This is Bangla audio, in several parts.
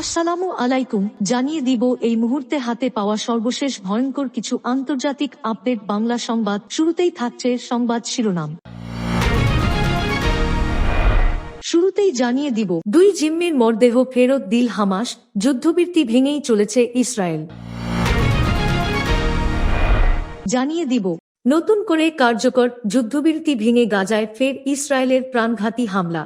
আসসালামু আলাইকুম, জানিয়ে দিব এই মুহূর্তে হাতে পাওয়া সর্বশেষ ভয়ঙ্কর কিছু আন্তর্জাতিক আপডেট বাংলা সংবাদ। শুরুতেই থাকছে সংবাদ শিরোনাম। শুরুতেই জানিয়ে দিব, দুই জিম্মির মরদেহ ফেরত দিল হামাস যুদ্ধবৃত্তি ভেঙেই চলেছে ইসরায়েল। জানিয়ে দিব, নতুন করে কার্যকর যুদ্ধবিরতি ভেঙে গাজায় ফের ইসরায়েলের প্রাণঘাতী হামলা।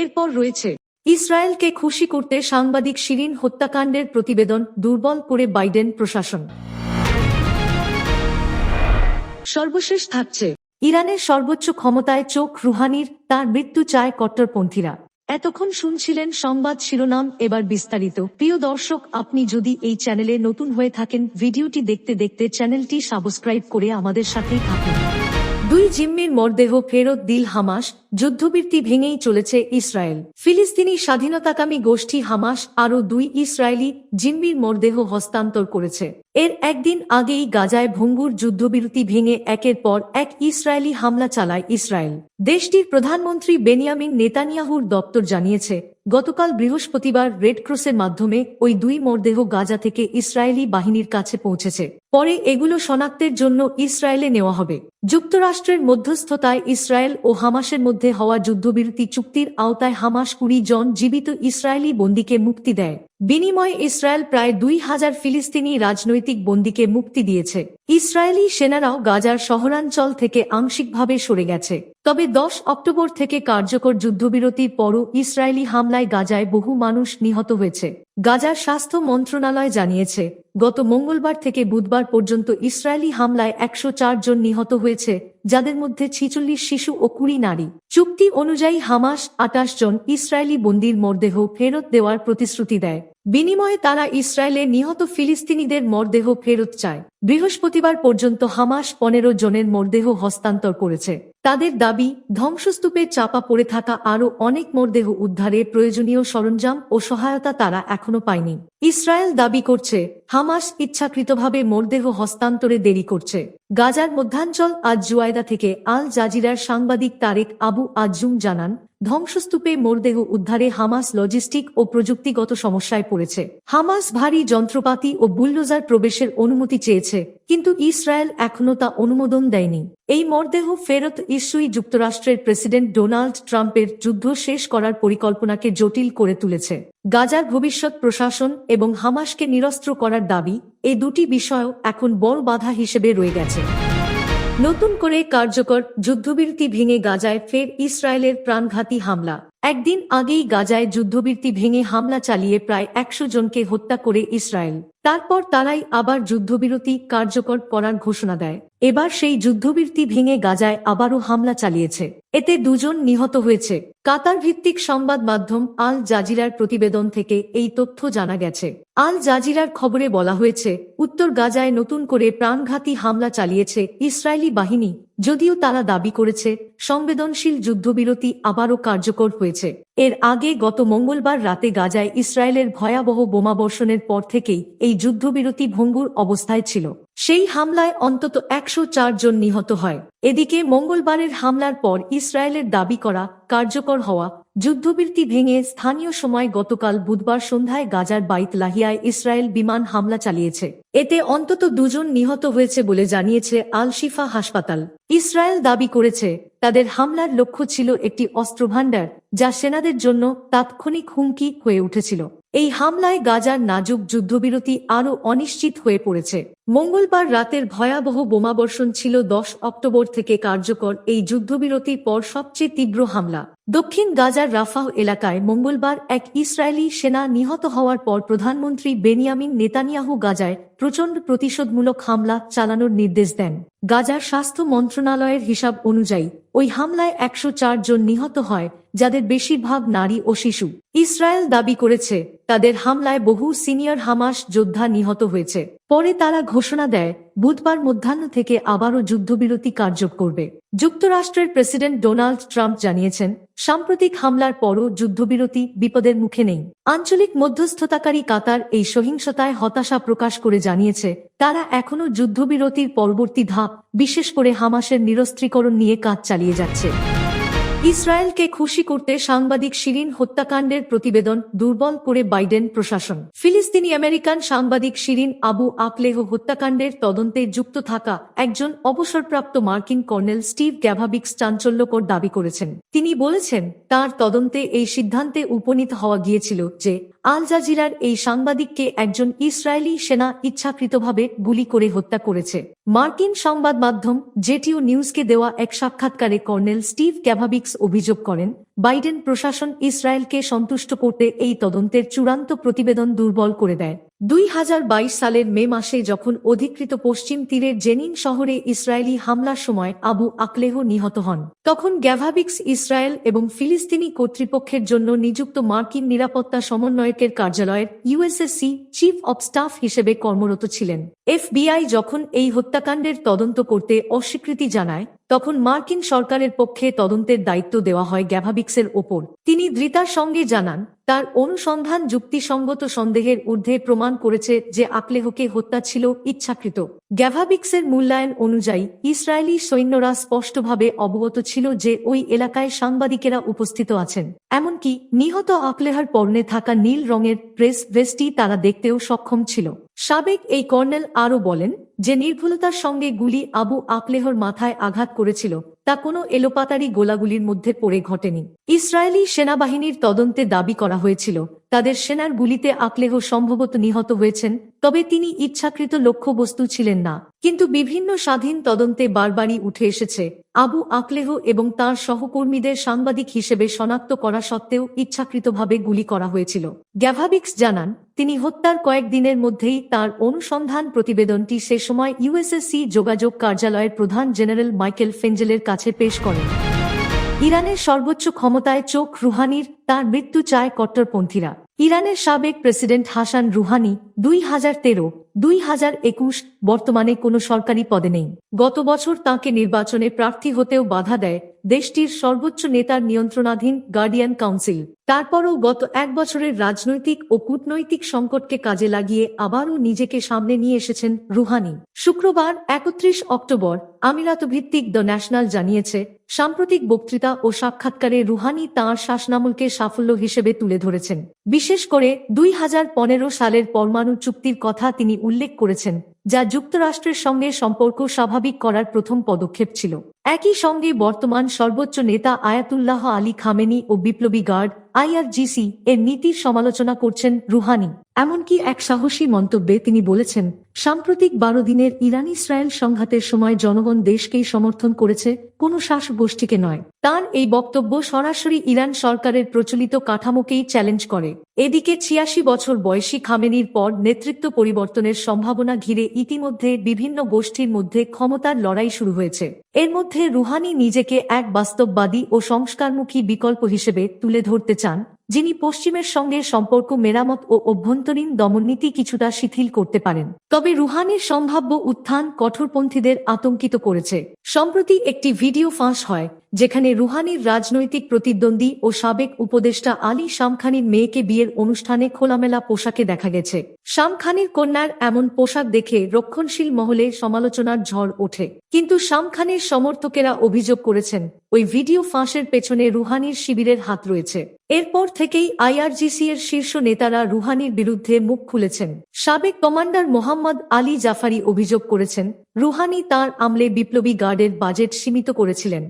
এরপর রয়েছে, ইসরায়েলকে খুশি করতে সাংবাদিক শিরিন হত্যাকাণ্ডের প্রতিবেদন দুর্বল করে বাইডেন প্রশাসন। সর্বশেষ থাকছে ইরানের সর্বোচ্চ ক্ষমতায় চোখ রুহানির, তার মৃত্যু চায় কট্টরপন্থীরা। এতক্ষণ শুনছিলেন সংবাদ শিরোনাম, এবার বিস্তারিত। প্রিয় দর্শক, আপনি যদি এই চ্যানেলে নতুন হয়ে থাকেন, ভিডিওটি দেখতে দেখতে চ্যানেলটি সাবস্ক্রাইব করে আমাদের সাথেই থাকুন। দুই জিম্মির মরদেহ ফেরত দিল হামাস যুদ্ধবৃত্তি ভেঙেই চলেছে ইসরায়েল। ফিলিস্তিনি স্বাধীনতাকামী গোষ্ঠী হামাস আরও দুই ইসরায়েলি জিম্মির মরদেহ হস্তান্তর করেছে। এর একদিন আগেই গাজায় ভঙ্গুর যুদ্ধবিরতি ভেঙে একের পর এক ইসরায়েলি হামলা চালায় ইসরায়েল। দেশটির প্রধানমন্ত্রী বেনিয়ামিন নেতানিয়াহুর দপ্তর জানিয়েছে, গতকাল বৃহস্পতিবার রেড ক্রসের মাধ্যমে ওই দুই মরদেহ গাজা থেকে ইসরায়েলি বাহিনীর কাছে পৌঁছেছে। পরে এগুলো শনাক্তের জন্য ইসরায়েলে নেওয়া হবে। যুক্তরাষ্ট্রের মধ্যস্থতায় ইসরায়েল ও হামাসের মধ্যে হওয়া যুদ্ধবিরতি চুক্তির আওতায় হামাস কুড়ি জন জীবিত ইসরায়েলি বন্দীকে মুক্তি দেয়। বিনিময়ে ইসরায়েল প্রায় দুই হাজার ফিলিস্তিনি রাজনৈতিক বন্দীকে মুক্তি দিয়েছে। ইসরায়েলি সেনারাও গাজার শহরাঞ্চল থেকে আংশিকভাবে সরে গেছে। তবে দশ অক্টোবর থেকে কার্যকর যুদ্ধবিরতির পরও ইসরায়েলি হামলায় গাজায় বহু মানুষ নিহত হয়েছে। গাজার স্বাস্থ্য মন্ত্রণালয় জানিয়েছে, গত মঙ্গলবার থেকে বুধবার পর্যন্ত ইসরায়েলি হামলায় একশো চার জন নিহত হয়েছে, যাদের মধ্যে ছিচল্লিশ শিশু ও কুড়ি নারী। চুক্তি অনুযায়ী হামাস আটাশ জন ইসরায়েলি বন্দির মরদেহ ফেরত দেওয়ার প্রতিশ্রুতি দেয়। বিনিময়ে তারা ইসরায়েলে নিহত ফিলিস্তিনিদের মরদেহ ফেরত চায়। বৃহস্পতিবার পর্যন্ত হামাস পনেরো জনের মরদেহ হস্তান্তর করেছে। তাদের দাবি ধ্বংসস্তূপের চাপা পড়ে থাকা আরও অনেক মরদেহ উদ্ধারে প্রয়োজনীয় সরঞ্জাম ও সহায়তা তারা এখনও পায়নি। ইসরায়েল দাবি করছে, হামাস ইচ্ছাকৃতভাবে মরদেহ হস্তান্তরে দেরি করছে। গাজার মধ্যাঞ্চল আজ জুয়াইদা থেকে আল জাজিরার সাংবাদিক তারেক আবু আজুম জানান, ধ্বংসস্তূপে মরদেহ উদ্ধারে হামাস লজিস্টিক ও প্রযুক্তিগত সমস্যায় পড়েছে। হামাস ভারী যন্ত্রপাতি ও বুলডোজার প্রবেশের অনুমতি চেয়েছে, কিন্তু ইসরায়েল এখনও তা অনুমোদন দেয়নি। এই মরদেহ ফেরত ইস্যুই যুক্তরাষ্ট্রের প্রেসিডেন্ট ডোনাল্ড ট্রাম্পের যুদ্ধ শেষ করার পরিকল্পনাকে জটিল করে তুলেছে। গাজার ভবিষ্যৎ প্রশাসন এবং হামাসকে নিরস্ত্র করার দাবি এই দুটি বিষয়ও এখন বড় বাধা হিসেবে রয়ে গেছে। নতুন করে কার্যকর যুদ্ধবিরতি ভেঙে গাজায় ফের ইসরায়েলের প্রাণঘাতী হামলা। একদিন আগেই গাজায় যুদ্ধবিরতি ভেঙে হামলা চালিয়ে প্রায় একশো জনকে হত্যা করে ইসরায়েল। তারপর তারাই আবার যুদ্ধবিরতি কার্যকর করার ঘোষণা দেয়। এবার সেই যুদ্ধবিরতি ভেঙে গাজায় আবারও হামলা চালিয়েছে। এতে দুজন নিহত হয়েছে। কাতার ভিত্তিক সংবাদ মাধ্যম আল জাজিরার প্রতিবেদন থেকে এই তথ্য জানা গেছে। আল জাজিরার খবরে বলা হয়েছে, উত্তর গাজায় নতুন করে প্রাণঘাতী হামলা চালিয়েছে ইসরায়েলি বাহিনী। যদিও তারা দাবি করেছে, সংবেদনশীল যুদ্ধবিরতি আবারও কার্যকর হয়েছে। এর আগে গত মঙ্গলবার রাতে গাজায় ইসরায়েলের ভয়াবহ বোমাবর্ষণের পর থেকেই এই যুদ্ধবিরতি ভঙ্গুর অবস্থায় ছিল। সেই হামলায় অন্তত একশো জন নিহত হয়। এদিকে মঙ্গলবারের হামলার পর ইসরায়েলের দাবি করা কার্যকর হওয়া যুদ্ধবিরতি ভেঙে স্থানীয় সময় গতকাল বুধবার সন্ধ্যায় গাজার বাইত লাহিয়ায় ইসরায়েল বিমান হামলা চালিয়েছে। এতে অন্তত দুজন নিহত হয়েছে বলে জানিয়েছে আল শিফা হাসপাতাল। ইসরায়েল দাবি করেছে, তাদের হামলার লক্ষ্য ছিল একটি অস্ত্রভাণ্ডার যা সেনাদের জন্য তাৎক্ষণিক হুমকি হয়ে উঠেছিল। এই হামলায় গাজার নাজুক যুদ্ধবিরতি আরও অনিশ্চিত হয়ে পড়েছে। মঙ্গলবার রাতের ভয়াবহ বোমাবর্ষণ ছিল দশ অক্টোবর থেকে কার্যকর এই যুদ্ধবিরতির পর সবচেয়ে তীব্র হামলা। দক্ষিণ গাজার রাফাহ এলাকায় মঙ্গলবার এক ইসরায়েলি সেনা নিহত হওয়ার পর প্রধানমন্ত্রী বেনিয়ামিন নেতানিয়াহু গাজায় প্রচণ্ড প্রতিশোধমূলক হামলা চালানোর নির্দেশ দেন। গাজার স্বাস্থ্য মন্ত্রণালয়ের হিসাব অনুযায়ী, ওই হামলায় একশ চার জন নিহত হয়, যাদের বেশিরভাগ নারী ও শিশু। ইসরায়েল দাবি করেছে, তাদের হামলায় বহু সিনিয়র হামাস যোদ্ধা নিহত হয়েছে। পরে তারা ঘোষণা দেয়, বুধবার মধ্যাহ্ন থেকে আবারও যুদ্ধবিরতি কার্যক করবে। যুক্তরাষ্ট্রের প্রেসিডেন্ট ডোনাল্ড ট্রাম্প জানিয়েছেন, সাম্প্রতিক হামলার পরও যুদ্ধবিরতি বিপদের মুখে নেই। আঞ্চলিক মধ্যস্থতাকারী কাতার এই সহিংসতায় হতাশা প্রকাশ করে জানিয়েছে, তারা এখনও যুদ্ধবিরতির পরবর্তী ধাপ, বিশেষ করে হামাসের নিরস্ত্রীকরণ নিয়ে কাজ চালিয়ে যাচ্ছে। ইসরায়েলকে খুশি করতে সাংবাদিক শিরিন হত্যাকাণ্ডের প্রতিবেদন দুর্বল করে বাইডেন প্রশাসন। ফিলিস্তিনি আমেরিকান সাংবাদিক শিরিন আবু আকলেহ হত্যাকাণ্ডের তদন্তে যুক্ত থাকা একজন অবসরপ্রাপ্ত মার্কিন কর্নেল স্টিভ গ্যাভাবিক্স চাঞ্চল্যকর দাবি করেছেন। তিনি বলেছেন, তার তদন্তে এই সিদ্ধান্তে উপনীত হওয়া গিয়েছিল যে আল জাজিরার এই সাংবাদিককে একজন ইসরায়েলি সেনা ইচ্ছাকৃতভাবে গুলি করে হত্যা করেছে। মার্কিন সংবাদ মাধ্যম জেটিও নিউজকে দেওয়া এক সাক্ষাৎকারে কর্নেল স্টিভ ক্যাভাবিক্স অভিযোগ করেন, বাইডেন প্রশাসন ইসরায়েলকে সন্তুষ্ট করতে এই তদন্তের চূড়ান্ত প্রতিবেদন দুর্বল করে দেয়। দুই হাজার বাইশ সালের মে মাসে যখন অধিকৃত পশ্চিম তীরের জেনিন শহরে ইসরায়েলি হামলার সময় আবু আকলেহ নিহত হন, তখন গ্যাভাবিক্স ইসরায়েল এবং ফিলিস্তিনি কর্তৃপক্ষের জন্য নিযুক্ত মার্কিন নিরাপত্তা সমন্বয়কের কার্যালয়ের ইউএসএসসি চিফ অব স্টাফ হিসেবে কর্মরত ছিলেন। এফবিআই যখন এই হত্যাকাণ্ডের তদন্ত করতে অস্বীকৃতি জানায় তখন মার্কিন সরকারের পক্ষে তদন্তের দায়িত্ব দেওয়া হয় গ্যাভাবিক্সের ওপর। তিনি ধৃতার সঙ্গে জানান, তার অনুসন্ধান যুক্তিসঙ্গত সন্দেহের ঊর্ধ্বে প্রমাণ করেছে যে আকলেহকে হত্যা ছিল ইচ্ছাকৃত। গ্যাভাবিক্সের মূল্যায়ন অনুযায়ী ইসরায়েলি সৈন্যরা স্পষ্টভাবে অবগত ছিল যে ওই এলাকায় সাংবাদিকেরা উপস্থিত আছেন। এমনকি নিহত আকলেহার পর্নে থাকা নীল রঙের প্রেস ভেস্টি তারা দেখতেও সক্ষম ছিল। সাবেক এই কর্নেল আরও বলেন যে নির্ভুলতার সঙ্গে গুলি আবু আকলেহর মাথায় আঘাত করেছিল, তা কোনো এলোপাতারি গোলাগুলির মধ্যে পড়ে ঘটেনি। ইসরায়েলি সেনাবাহিনীর তদন্তে দাবি করা হয়েছিল, তাদের সেনার গুলিতে আকলেহ সম্ভবত নিহত হয়েছেন তবে তিনি ইচ্ছাকৃত লক্ষ্যবস্তু ছিলেন না। কিন্তু বিভিন্ন স্বাধীন তদন্তে বারবারই উঠে এসেছে। আবু আকলেহ এবং তার সহকর্মীদের সাংবাদিক হিসেবে শনাক্ত করা সত্ত্বেও ইচ্ছাকৃতভাবে গুলি করা হয়েছিল। গ্যাভাবিক্স জানান, তিনি হত্যার কয়েকদিনের মধ্যেই তার অনুসন্ধান প্রতিবেদনটি সে সময় ইউএসএসসি যোগাযোগ কার্যালয়ের প্রধান জেনারেল মাইকেল ফেঞ্জেলের কাছে পেশ করেন। ইরানের সর্বোচ্চ ক্ষমতায় চোখ রুহানির, তার মৃত্যু চায় কট্টরপন্থীরা। ইরানের সাবেক প্রেসিডেন্ট হাসান রুহানি দুই হাজার তেরো দুই হাজার একুশ বর্তমানে কোনো সরকারি পদে নেই। গত বছর তাকে নির্বাচনে প্রার্থী হতেও বাধা দেয় দেশটির সর্বোচ্চ নেতার নিয়ন্ত্রণাধীন গার্ডিয়ান কাউন্সিল। তারপরও গত এক বছরের রাজনৈতিক ও কূটনৈতিক সংকটকে কাজে লাগিয়ে আবারও নিজেকে সামনে নিয়ে এসেছেন রুহানি। শুক্রবার একত্রিশ অক্টোবর আমিরাত ভিত্তিক দ্য ন্যাশনাল জানিয়েছে, সাম্প্রতিক বক্তৃতা ও সাক্ষাৎকারে রুহানি তাঁর শাসনামলকে সাফল্য হিসেবে তুলে ধরেছেন। বিশেষ করে দুই হাজার পনেরো সালের পরমাণু চুক্তির কথা তিনি উল্লেখ করেছেন, যা যুক্তরাষ্ট্রের সঙ্গে সম্পর্ক স্বাভাবিক করার প্রথম পদক্ষেপ ছিল। একই সঙ্গে বর্তমান সর্বোচ্চ নেতা আয়াতুল্লাহ আলী খামেনি ও বিপ্লবী গার্ড আইআরজিসি এর নীতির সমালোচনা করছেন রুহানি। এমনকি এক সাহসী মন্তব্যে তিনি বলেছেন সাম্প্রতিক বারো দিনের ইরান ইসরায়েল সংঘাতের সময় জনগণ দেশকেই সমর্থন করেছে, কোনো শাস গোষ্ঠীকে নয়। তার এই বক্তব্য সরাসরি ইরান সরকারের প্রচলিত কাঠামোকেই চ্যালেঞ্জ করে। এদিকে ছিয়াশি বছর বয়সী খামেনির পর নেতৃত্ব পরিবর্তনের সম্ভাবনা ঘিরে ইতিমধ্যে বিভিন্ন গোষ্ঠীর মধ্যে ক্ষমতার লড়াই শুরু হয়েছে। এর মধ্যে রুহানি নিজেকে এক বাস্তববাদী ও সংস্কারমুখী বিকল্প হিসেবে তুলে ধরতে চান যিনি পশ্চিমের সঙ্গে সম্পর্ক, মেরামত ও অভ্যন্তরীণ দমননীতি কিছুটা শিথিল করতে পারেন। তবে রুহানির সম্ভাব্য উত্থান কঠোরপন্থীদের আতঙ্কিত করেছে। সম্প্রতি একটি ভিডিও ফাঁস হয়, যেখানে রুহানির রাজনৈতিক প্রতিদ্বন্দ্বী ও সাবেক উপদেষ্টা আলী শামখানির মেয়েকে বিয়ের অনুষ্ঠানে খোলামেলা পোশাকে দেখা গেছে। শামখানির কন্যার এমন পোশাক দেখে রক্ষণশীল মহলে সমালোচনার ঝড় ওঠে। কিন্তু শামখানির সমর্থকেরা অভিযোগ করেছেন, ওই ভিডিও ফাঁসের পেছনে রুহানির শিবিরের হাত রয়েছে। এরপর থেকেই আইআরজিসি এর শীর্ষ নেতারা রুহানির বিরুদ্ধে মুখ খুলেছেন। সাবেক কমান্ডার মোহাম্মদ আলী জাফারি অভিযোগ করেছেন, রুহানি তার আমলে বিপ্লবী গার্ডের বাজেট সীমিত করেছিলেন।